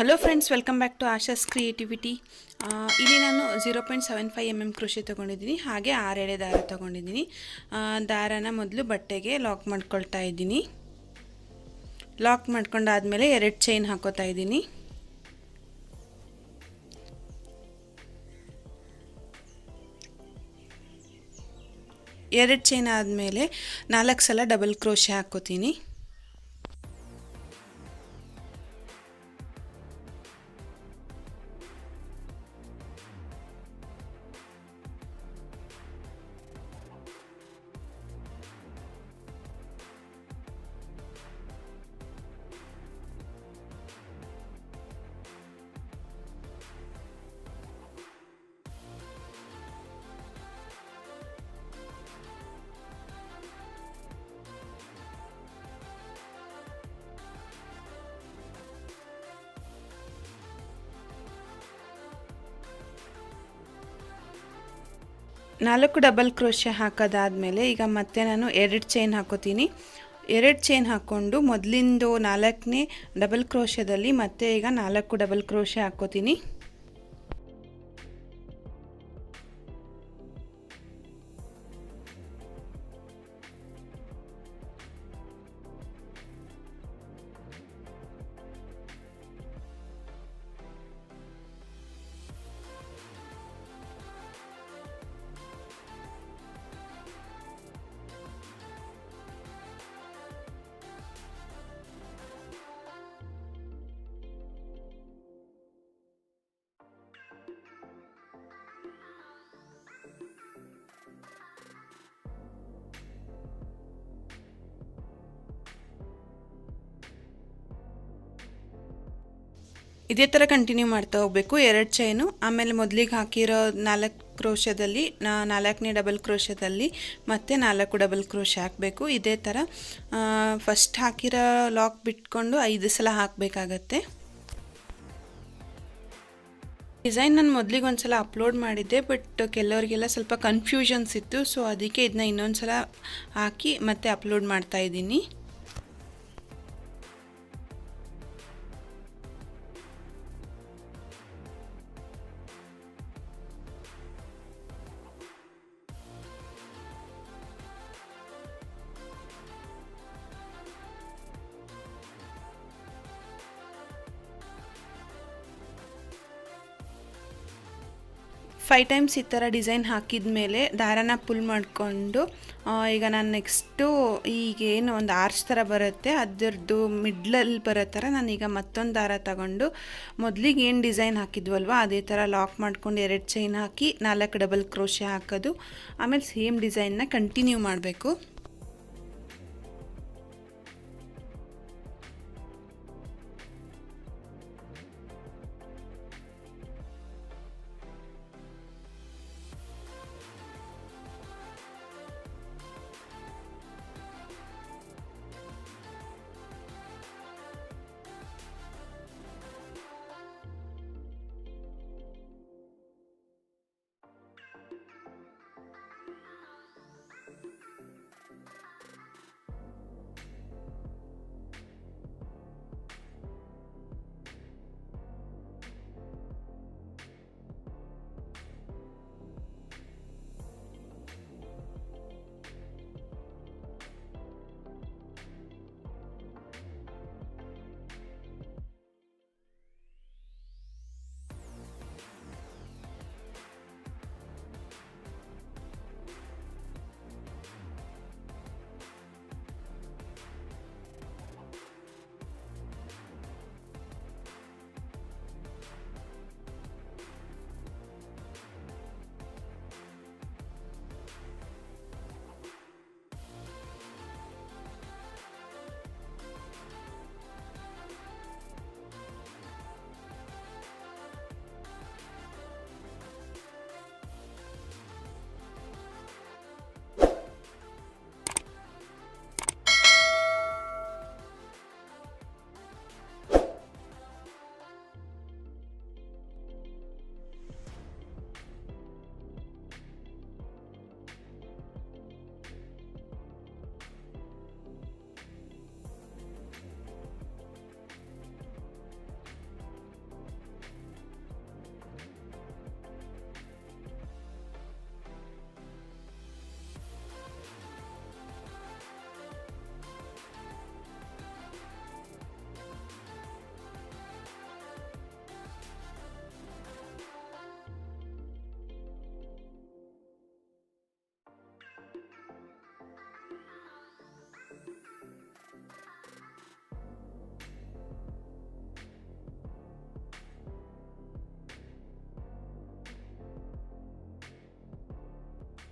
Hello friends welcome back to Asha's creativity ಇಲ್ಲಿ ನಾನು zero point seven five M M crochet ತೊಗೊಂಡಿದ್ದೀನಿ, ಹಾಗೆ ಆರೆಳೆ ದಾರ ತೊಗೊಂಡಿದ್ದೀನಿ. ದಾರನ ಮೊದಲು ಬಟ್ಟೆಗೆ ಲಾಕ್ ಮಾಡ್ಕೊಳ್ತಾ ಇದ್ದೀನಿ. ಲಾಕ್ ಮಾಡ್ಕೊಂಡಾದಮೇಲೆ ಎರಡು ಚೈನ್ ಹಾಕೋತಾ ಇದ್ದೀನಿ. ಎರಡು ಚೈನ್ ಆದಮೇಲೆ ನಾಲ್ಕು ಸಲ ಡಬಲ್ ಕ್ರೋಶೆ ಹಾಕೋತೀನಿ ನಾಲ್ಕು ಡಬಲ್ ಕ್ರೋಶೆ ಹಾಕೋದಾದಮೇಲೆ ಈಗ ಮತ್ತೆ ನಾನು ಎರಡು ಚೈನ್ ಹಾಕೋತೀನಿ. ಎರಡು ಚೈನ್ ಹಾಕ್ಕೊಂಡು ಮೊದಲಿಂದು ನಾಲ್ಕನೇ ಡಬಲ್ ಕ್ರೋಶದಲ್ಲಿ ಮತ್ತೆ ಈಗ ನಾಲ್ಕು ಡಬಲ್ ಕ್ರೋಶೆ ಹಾಕೋತೀನಿ. ಇದೇ ಥರ ಕಂಟಿನ್ಯೂ ಮಾಡ್ತಾ ಹೋಗಬೇಕು. ಎರಡು ಚೈನು ಆಮೇಲೆ ಮೊದಲಿಗೆ ಹಾಕಿರೋ ನಾಲ್ಕು ಕ್ರೋಶದಲ್ಲಿ ನಾಲ್ಕನೇ ಡಬಲ್ ಕ್ರೋಶದಲ್ಲಿ ಮತ್ತೆ ನಾಲ್ಕು ಡಬಲ್ ಕ್ರೋಶ ಹಾಕಬೇಕು. ಇದೇ ಥರ ಫಸ್ಟ್ ಹಾಕಿರೋ ಲಾಕ್ ಬಿಟ್ಕೊಂಡು ಐದು ಸಲ ಹಾಕಬೇಕಾಗತ್ತೆ. ಡಿಸೈನ್ ನಾನು ಮೊದಲಿಗೆ ಒಂದು ಸಲ ಅಪ್ಲೋಡ್ ಮಾಡಿದ್ದೆ ಬಟ್ ಕೆಲವರಿಗೆಲ್ಲ ಸ್ವಲ್ಪ ಕನ್ಫ್ಯೂಷನ್ಸ್ ಇತ್ತು ಸೊ ಅದಕ್ಕೆ ಇದನ್ನ ಇನ್ನೊಂದು ಸಲ ಹಾಕಿ ಮತ್ತೆ ಅಪ್ಲೋಡ್ ಮಾಡ್ತಾ ಫೈವ್ ಟೈಮ್ಸ್ ಈ ಥರ ಡಿಸೈನ್ ಹಾಕಿದ ಮೇಲೆ ದಾರನ ಪುಲ್ ಮಾಡಿಕೊಂಡು ಈಗ ನಾನು ನೆಕ್ಸ್ಟು ಈಗೇನು ಒಂದು ಆರ್ಚ್ ಥರ ಬರುತ್ತೆ, ಅದರದ್ದು ಮಿಡ್ಲಲ್ಲಿ ಬರೋ ಥರ ನಾನೀಗ ಮತ್ತೊಂದು ದಾರ ತಗೊಂಡು ಮೊದಲಿಗೆ ಏನು ಡಿಸೈನ್ ಹಾಕಿದ್ವಲ್ವ, ಅದೇ ಥರ ಲಾಕ್ ಮಾಡ್ಕೊಂಡು ಎರಡು ಚೈನ್ ಹಾಕಿ ನಾಲ್ಕು ಡಬಲ್ ಕ್ರೋಶೆ ಹಾಕೋದು, ಆಮೇಲೆ ಸೇಮ್ ಡಿಸೈನ್ನ ಕಂಟಿನ್ಯೂ ಮಾಡಬೇಕು.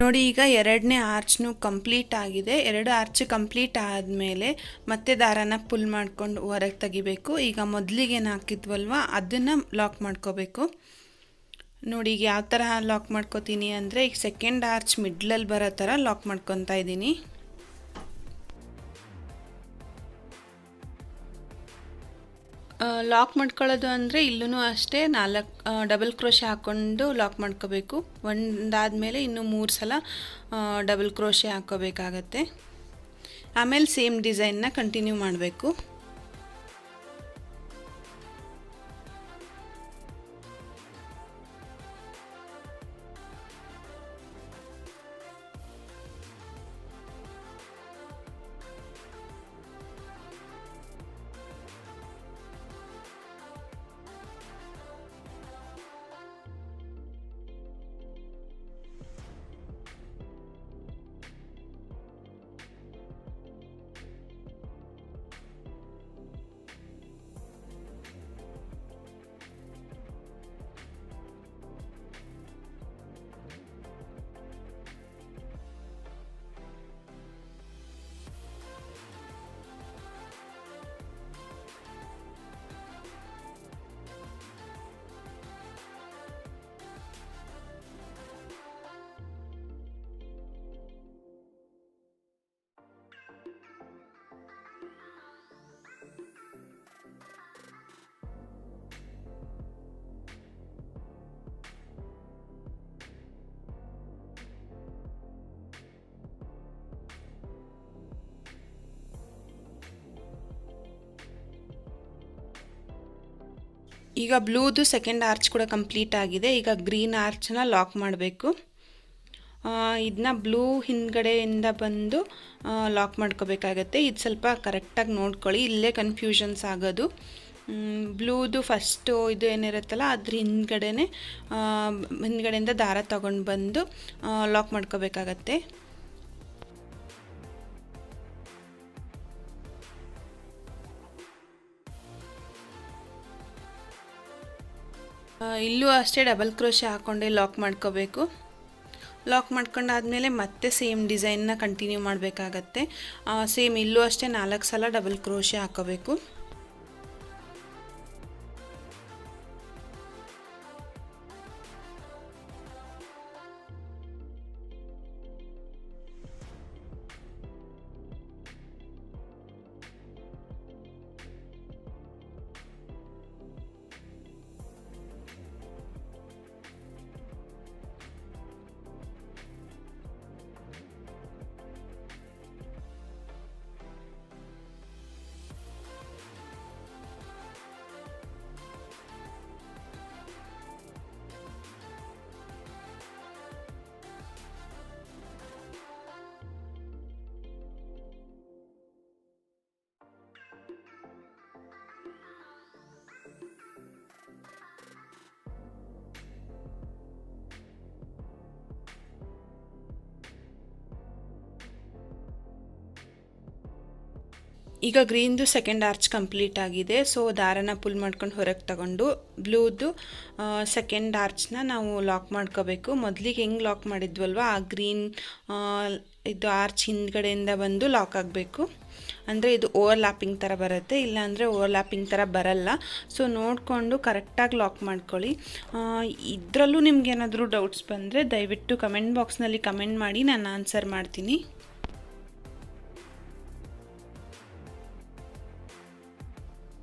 ನೋಡಿ, ಈಗ ಎರಡನೇ ಆರ್ಚ್ನು ಕಂಪ್ಲೀಟ್ ಆಗಿದೆ. ಎರಡು ಆರ್ಚ್ ಕಂಪ್ಲೀಟ್ ಆದಮೇಲೆ ಮತ್ತೆ ದಾರಾನ ಪುಲ್ ಮಾಡ್ಕೊಂಡು ಹೊರಗೆ ತೆಗಿಬೇಕು. ಈಗ ಮೊದಲಿಗೆ ಏನು ಹಾಕಿದ್ವಲ್ವ, ಅದನ್ನು ಲಾಕ್ ಮಾಡ್ಕೋಬೇಕು. ನೋಡಿ, ಈಗ ಯಾವ ಥರ ಲಾಕ್ ಮಾಡ್ಕೋತೀನಿ ಅಂದರೆ, ಈಗ ಸೆಕೆಂಡ್ ಆರ್ಚ್ ಮಿಡ್ಲಲ್ಲಿ ಬರೋ ಥರ ಲಾಕ್ ಮಾಡ್ಕೊತಾ ಇದ್ದೀನಿ ಲಾಕ್ ಮಾಡ್ಕೊಳ್ಳೋದು ಅಂದರೆ ಇಲ್ಲೂ ಅಷ್ಟೇ ನಾಲ್ಕು ಡಬಲ್ ಕ್ರೋಶೆ ಹಾಕ್ಕೊಂಡು ಲಾಕ್ ಮಾಡ್ಕೋಬೇಕು. ಒಂದಾದಮೇಲೆ ಇನ್ನು ಮೂರು ಸಲ ಡಬಲ್ ಕ್ರೋಶೆ ಹಾಕ್ಕೋಬೇಕಾಗತ್ತೆ. ಆಮೇಲೆ ಸೇಮ್ ಡಿಸೈನ್ನ ಕಂಟಿನ್ಯೂ ಮಾಡಬೇಕು. ಈಗ ಬ್ಲೂದು ಸೆಕೆಂಡ್ ಆರ್ಚ್ ಕೂಡ ಕಂಪ್ಲೀಟ್ ಆಗಿದೆ. ಈಗ ಗ್ರೀನ್ ಆರ್ಚನ್ನ ಲಾಕ್ ಮಾಡಬೇಕು. ಇದನ್ನ ಬ್ಲೂ ಹಿಂದ್ಗಡೆಯಿಂದ ಬಂದು ಲಾಕ್ ಮಾಡ್ಕೋಬೇಕಾಗತ್ತೆ. ಇದು ಸ್ವಲ್ಪ ಕರೆಕ್ಟಾಗಿ ನೋಡ್ಕೊಳ್ಳಿ. ಇಲ್ಲೇ ಕನ್ಫ್ಯೂಷನ್ಸ್ ಆಗೋದು. ಬ್ಲೂದು ಫಸ್ಟು ಇದು ಏನಿರುತ್ತಲ್ಲ, ಅದ್ರ ಹಿಂದ್ಗಡೆನೇ ಹಿಂದ್ಗಡೆಯಿಂದ ದಾರ ತಗೊಂಡು ಬಂದು ಲಾಕ್ ಮಾಡ್ಕೋಬೇಕಾಗತ್ತೆ. ಇಲ್ಲೂ ಅಷ್ಟೇ ಡಬಲ್ ಕ್ರೋಶೆ ಹಾಕೊಂಡೆ ಲಾಕ್ ಮಾಡ್ಕೋಬೇಕು. ಲಾಕ್ ಮಾಡ್ಕೊಂಡಾದಮೇಲೆ ಮತ್ತೆ ಸೇಮ್ ಡಿಸೈನ್ನ ಕಂಟಿನ್ಯೂ ಮಾಡಬೇಕಾಗತ್ತೆ. ಸೇಮ್ ಇಲ್ಲೂ ಅಷ್ಟೇ ನಾಲ್ಕು ಸಲ ಡಬಲ್ ಕ್ರೋಶೆ ಹಾಕೋಬೇಕು. ಈಗ ಗ್ರೀನ್ದು ಸೆಕೆಂಡ್ ಆರ್ಚ್ ಕಂಪ್ಲೀಟ್ ಆಗಿದೆ. ಸೊ ದಾರನ ಪುಲ್ ಮಾಡ್ಕೊಂಡು ಹೊರಗೆ ತಗೊಂಡು ಬ್ಲೂದು ಸೆಕೆಂಡ್ ಆರ್ಚ್ನ ನಾವು ಲಾಕ್ ಮಾಡ್ಕೋಬೇಕು. ಮೊದಲಿಗೆ ಹೆಂಗೆ ಲಾಕ್ ಮಾಡಿದ್ವಲ್ವ? ಆ ಗ್ರೀನ್ ಇದು ಆರ್ಚ್ ಹಿಂದ್ಗಡೆಯಿಂದ ಬಂದು ಲಾಕ್ ಆಗಬೇಕು. ಅಂದರೆ ಇದು ಓವರ್ಲ್ಯಾಪಿಂಗ್ ಥರ ಬರುತ್ತೆ. ಇಲ್ಲಾಂದರೆ ಓವರ್ಲ್ಯಾಪಿಂಗ್ ಥರ ಬರಲ್ಲ. ಸೊ ನೋಡಿಕೊಂಡು ಕರೆಕ್ಟಾಗಿ ಲಾಕ್ ಮಾಡ್ಕೊಳ್ಳಿ. ಇದರಲ್ಲೂ ನಿಮ್ಗೆ ಏನಾದರೂ ಡೌಟ್ಸ್ ಬಂದರೆ ದಯವಿಟ್ಟು ಕಮೆಂಟ್ ಬಾಕ್ಸ್ನಲ್ಲಿ ಕಮೆಂಟ್ ಮಾಡಿ, ನಾನು ಆನ್ಸರ್ ಮಾಡ್ತೀನಿ.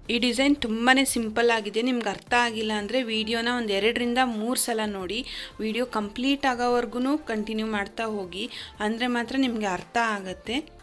ಈ ಡಿಸೈನ್ ತುಂಬಾ ಸಿಂಪಲ್ ಆಗಿದೆ. ನಿಮ್ಗೆ ಅರ್ಥ ಆಗಿಲ್ಲ ಅಂದರೆ ವೀಡಿಯೋನ ಒಂದು ಎರಡರಿಂದ ಮೂರು ಸಲ ನೋಡಿ. ವಿಡಿಯೋ ಕಂಪ್ಲೀಟ್ ಆಗೋವರೆಗೂ ಕಂಟಿನ್ಯೂ ಮಾಡ್ತಾ ಹೋಗಿ. ಅಂದರೆ ಮಾತ್ರ ನಿಮಗೆ ಅರ್ಥ ಆಗುತ್ತೆ.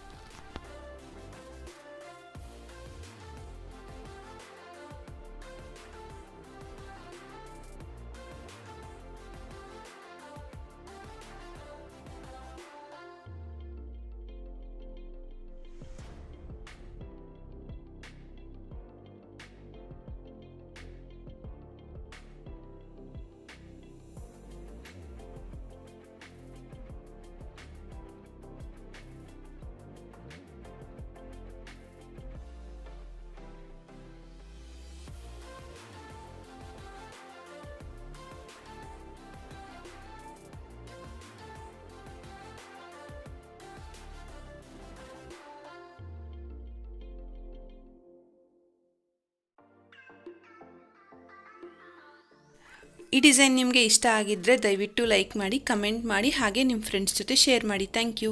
ಈ ಡಿಸೈನ್ ನಿಮಗೆ ಇಷ್ಟ ಆಗಿದ್ದರೆ ದಯವಿಟ್ಟು ಲೈಕ್ ಮಾಡಿ, ಕಮೆಂಟ್ ಮಾಡಿ, ಹಾಗೆ ನಿಮ್ಮ ಫ್ರೆಂಡ್ಸ್ ಜೊತೆ ಶೇರ್ ಮಾಡಿ. Thank you.